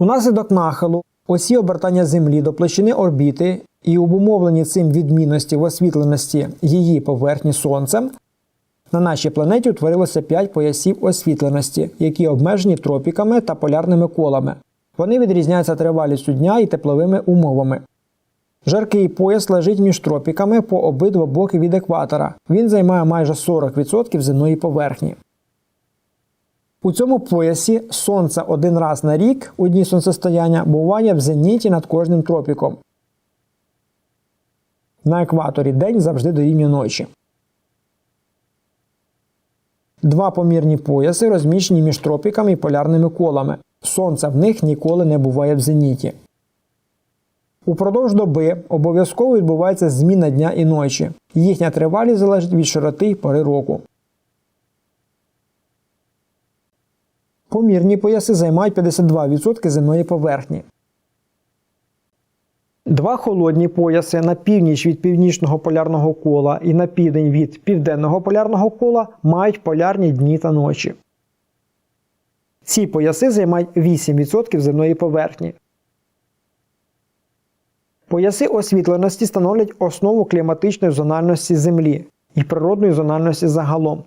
Унаслідок нахилу осі обертання Землі до площини орбіти і обумовлені цим відмінності в освітленості її поверхні Сонцем, на нашій планеті утворилося 5 поясів освітленості, які обмежені тропіками та полярними колами. Вони відрізняються тривалістю дня і тепловими умовами. Жаркий пояс лежить між тропіками по обидва боки від екватора. Він займає майже 40% земної поверхні. У цьому поясі сонце один раз на рік у дні сонцестояння буває в зеніті над кожним тропіком. На екваторі день завжди дорівнює ночі. Два помірні пояси розміщені між тропіками і полярними колами. Сонце в них ніколи не буває в зеніті. Упродовж доби обов'язково відбувається зміна дня і ночі. Їхня тривалість залежить від широти й пори року. Помірні пояси займають 52% земної поверхні. Два холодні пояси на північ від північного полярного кола і на південь від південного полярного кола мають полярні дні та ночі. Ці пояси займають 8% земної поверхні. Пояси освітленості становлять основу кліматичної зональності Землі і природної зональності загалом.